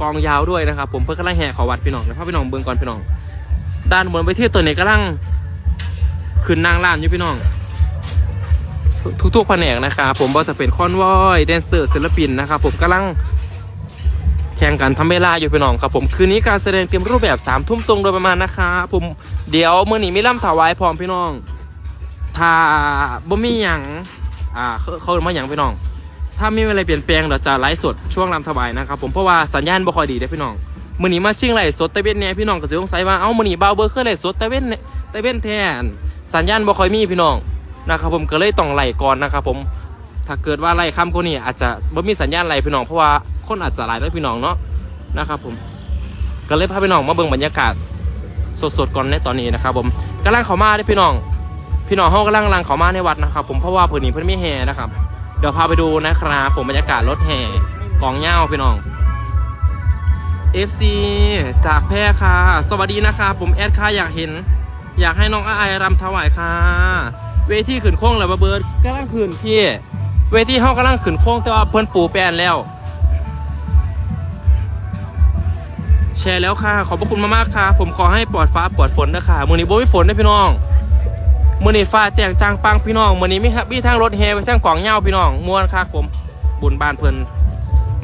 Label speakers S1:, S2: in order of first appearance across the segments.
S1: กองยาวด้วยนะครับผมเพื่อกำลังแห่ขอวัดพี่น้องนะพาพี่น้องเบิ่งก่อนพี่น้อง ด้านบนไปที่ตัวนี้กำลังขึ้นนางล่านอยู่พี่น้อง ทุกๆแผนกนะครับผมว่าจะเป็นคอนวอยแดนเซอร์ศิลปินนะครับผมกำลังแข่งกันทำเวลาอยู่พี่น้องครับผมคืนนี้การแสดงเต็มรูปแบบสามทุ่มตรงโดยประมาณนะครับผมเดี๋ยวเมื่อนี้มีล่ำถวายพร้อมพี่น้องถ้าบ่มีหยังอ่าเขาเขามาหยังพี่น้อง ถ้าไม่มีอะไรเปลี่ยนแปลงเราจะไลฟ์สดช่วงรำถวายนะครับผมเพราะว่าสัญญาณบ่ค่อยดีเด้พี่น้องมื่อนี้มาชิงไลฟ์สดแต่เว้นเนี่ยพี่น้องก็สิสงสัยว่าเอ้ามื่อนี้บ่าวเบอร์เคยไลฟ์สดแต่เว้นเนี่ยแต่เว้นแทนสัญญาณบ่ค่อยมีพี่น้องนะครับผมก็เลยต้องไล่ก่อนนะครับผมถ้าเกิดว่าไล่ค่ำกว่านี้อาจจะบ่มีสัญญาณไล่พี่น้องเพราะว่าคนอาจจะไล่ด้พี่น้องเนาะนะครับผมก็เลยพาพี่น้องมาเบิ่งบรรยากาศสดๆก่อนในตอนนี้นะครับผมกำลังเข้ามาเด้พี่น้อง พี่น้องเฮากำลังลังเข้ามาในวัดนะครับผมเพราะว่าเพิ่นนี้เพิ่นมีแห่นะครับ เดี๋ยวพาไปดูนะครับผมบรรยากาศรถแห่กองเหย้าพี่น้อง FC จากแพร่ค่ะ สวัสดีนะคะ ผมแอดค่ะอยากเห็น อยากให้น้องอายรำถวายค่ะ เวทีขึ้นโค้งแล้วเบิร์ดกำลังขึ้นพี่ เวทีเฮากำลังขึ้นโค้งแต่ว่าเพิ่นปูแปนแล้ว แชร์แล้วค่ะ ขอบพระคุณมากๆค่ะ ผมขอให้ปลอดฟ้าปลอดฝนนะค่ะมือนี้โบ่มีฝนนะพี่น้อง มื่อนี้ฟ้าแจ้งจางปังพี่น้องมื่อนี้มีครับมีทั้งรถแห่ไปทั้งกล่องเหย้าพี่น้องมวนครับผมบุญบานเพลิน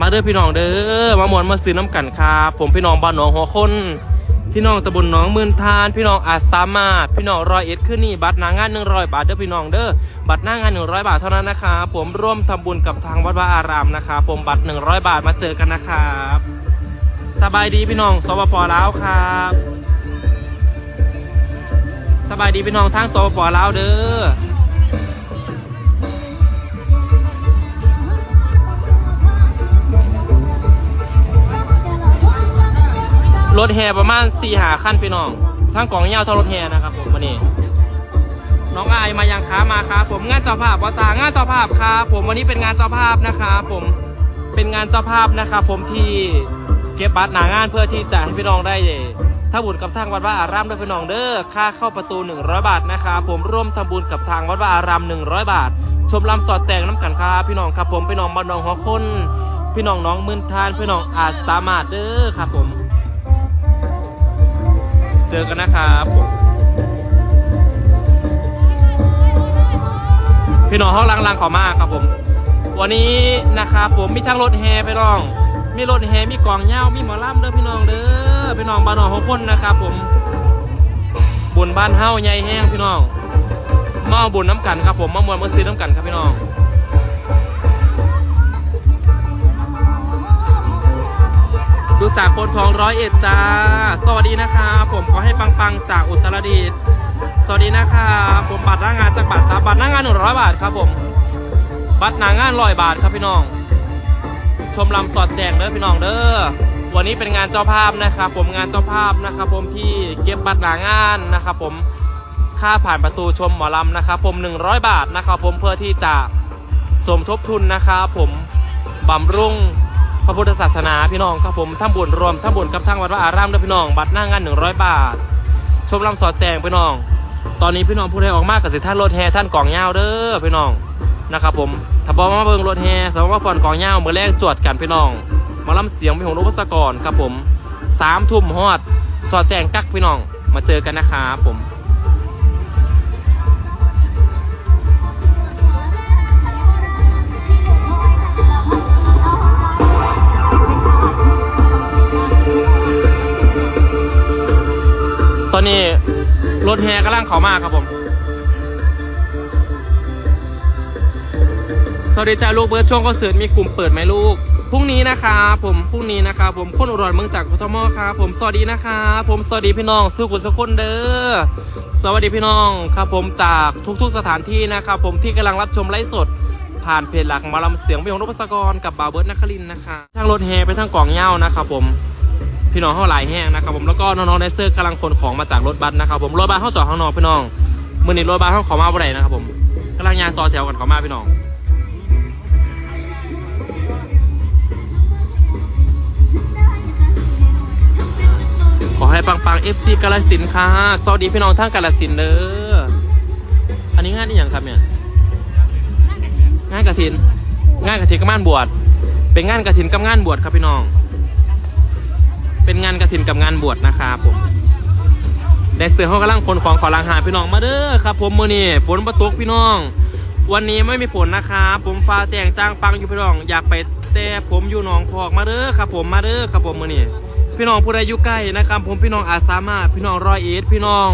S1: มาเด้อพี่น้องเด้อมามวนมาซื้อน้ำกันครับผมพี่น้องบ้านหนองหัวคนพี่น้องตำบลหนองหมื่นทาน พี่น้องอาสามาพี่น้องรอยเอ็ดขึ้นนี่บัตรนางงาน100บาทเด้อพี่น้องเด้อบัตรนางงาน100บาทเท่านั้นนะครับผมร่วมทำบุญกับทางวัดวาอารามนะครับผมบัตร100บาทมาเจอกันนะครับสบายดีพี่น้องสปปลาวครับ สบายดีพี่น้องทางสปปลาวเด้อรถแห่ประมาณ4หาขั้นพี่น้องทั้งกล่องยาวทั้งรถแห่นะครับผมวันนี้ น้องอายมายังค้ามาครับผมงานเจ้าภาพวาจางานเจ้าภาพครับผมวันนี้เป็นงานเจ้าภาพนะครับผมเป็นงานเจ้าภาพนะครับผมที่เก็บบัตรหนางานเพื่อที่จะให้พี่น้องได้ ถ้าบุญกับทางวัดว่าอารามด้วยพี่น้องเด้อค่าเข้าประตู 100 บาทนะครับผมร่วมทำบุญกับทางวัดว่าอาราม 100 บาท ชมลำสอดแจงน้ำกันครับพี่น้องครับผมพี่น้องบ้านน้องหัวคน พี่น้องน้องมืนทานพี่น้องอาจสามารถเด้อครับผม เจอกันนะครับผมพี่น้องห้องลังๆขอมากครับผม วันนี้นะครับผมมีทั้งรถแห่พี่น้อง มีรถแห่มีกล่องเหย้ามีหมอลำเด้อพี่น้องเด้อพี่น้องบ้านน้องหัวคนนะครับผมบุญบ้านเฮาใหญ่แห้งพี่น้องมาเอบุญน้ำกันครับผมมามวนมาซื้อน้ำกันครับพี่น้องดูจากโพนทองร้อยเอ็ดจ้า สวัสดีนะครับผมขอให้ปังๆจากอุตรดิตถ์สวัสดีนะครับผมบัตรหน้างานจากบัตรจ้าบัตรหน้างานหนึ่งร้อยบาทครับผม บัตรหน้างานร้อยบาทครับพี่น้อง ชมลำสอดแจงเด้อพี่น้องเด้อวันนี้เป็นงานเจ้าภาพนะครับผมงานเจ้าภาพนะครับผมที่เก็บบัตรหนางานนะครับผมค่าผ่านประตูชมหมอลำนะครับผม100 บาทนะครับผมเพื่อที่จะสมทบทุนนะครับผมบำรุงพระพุทธศาสนาพี่น้องครับผมทำบุญรวมทำบุญกับทางวัดวาอารามด้วยพี่น้อง บัตรหน้างาน 100 บาท ชมลำสอดแจงพี่น้อง ตอนนี้พี่น้องผู้ใดออกมากกับสิท่านรถแห่ท่านกล่องเงาเด้อพี่น้อง นะครับผมถ้าบอกมาเบิงรถแห่ถ้าบอกว่าฟอนกองเงาเมื่อแรกจวดกันพี่น้องมาลำเสียงพี่ของรูปสกรครับผมสามทุ่มฮอดสอดแจงกักพี่น้อง มาเจอกันนะครับผมตอนนี้รถแห่กำลังเข้ามาครับผม สวัสดีจ้าลูกเบิร์ดช่วงคอนเสิร์ตมีกลุ่มเปิดไหมลูกพรุ่งนี้นะครับผมพรุ่งนี้นะครับผมคนอุดรเมืองจากพุทธมอครับผมสวัสดีนะครับผมสวัสดีพี่น้องสู้กุศลคนเด้อสวัสดีพี่น้องครับผมจากทุกๆสถานที่นะครับผมที่กำลังรับชมไลฟ์สด ผ่านเพจหลักมาลำเสียงพี่ของนพศกรกับบาวเบิร์ดนครินนะคะทางรถแห่ไปทางกล่องเหย้านะครับผมพี่น้องเข้าหลายแห้งนะครับผมแล้วก็น้องๆไดเซอร์กำลังขนของมาจากรถบัสนะครับผมรถบัสเข้าจอดข้างนอกพี่น้องมือนี้รถบัสเข้าขอมาบ่ได้นะครับผมกำลังยางต่อแถวกันขอมาพี่น้อง ให้ปังๆ FC กาลสินค่ะ สวัสดีพี่น้องทั้งกาลสินเด้อ อันนี้งานอีหยังครับเนี่ย งานกระถิน งานกระถินกับงานบวช เป็นงานกระถินกับงานบวชครับพี่น้อง เป็นงานกระถินกับงานบวชนะครับผมแดนเซอร์เขากำลังขนของขอลังหาพี่น้องมาเด้อครับ ผมมือนี่ฝนประตกพี่น้อง วันนี้ไม่มีฝนนะครับผมฟ้าแจ้งจ้างปังอยู่พี่น้อง อยากไปแต่ผมอยู่หนองพอกมาเด้อครับ ผมมาเด้อครับผมมือนี่ พี่น้องผู้ใดอยู่ใกล้นะครับผมพี่น้องอาสามาพี่น้องรอยเอสพี่น้อง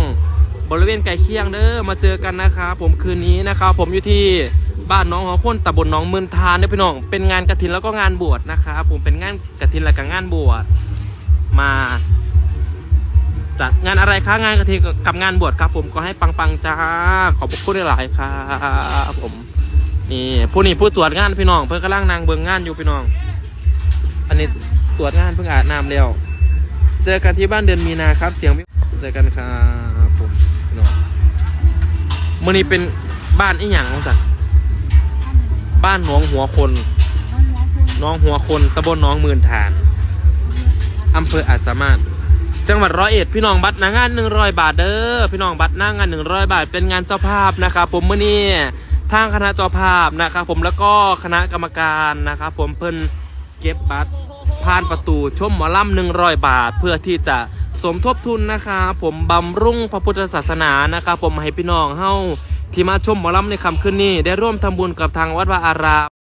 S1: บริเวณใกล้เคียงเด้อมาเจอกันนะครับผมคืนนี้นะครับผมอยู่ที่บ้านน้องหัวข้นตำบลหน้องเมืองทานเนี่ยพี่น้องเป็นงานกระถินแล้วก็งานบวชนะครับผมเป็นงานกระถินและก็งานบวชมาจัดงานอะไรคะงานกระถินกับงานบวชครับ ผมขอให้ปังๆจ้าขอบคุณหลายๆครับผมนี่ผู้นี้ผู้ตรวจงานพี่น้อง เพิ่งกำลังนางเบิงงานอยู่พี่น้อง อันนี้ตรวจงานเพิ่งอาบน้ำแล้ว จอกันที่บ้านเดือนมีนาครับ เสียงเจอกันครับผมพี่น้องมื่อนี้เป็นบ้านอีหยังของสัตว์บ้านหน้องหัวคนน้องหัวคนตำบลหน้องหมื่นฐานอำเภออาจสามารถจังหวัดร้อยเอ็ดพี่น้องบัตรนางานหนึ่งร้อยบาทเด้อพี่น้องบัตรนางานหนึ่งร้อยบาท เป็นงานเจ้าภาพนะครับผมมื่อนี้ทางคณะเจ้าภาพนะครับผมแล้วก็คณะกรรมการนะครับผมเพิ่นเก็บบัตร ผ่านประตูชมหมอลำหนึ่งร้อยบาท เพื่อที่จะสมทบทุนนะคะผมบำรุงพระพุทธศาสนานะคะผมให้พี่น้องเฮ้าที่มาชมหมอลำในคำขึ้นนี้ได้ร่วมทำบุญกับทางวัดวาอาราม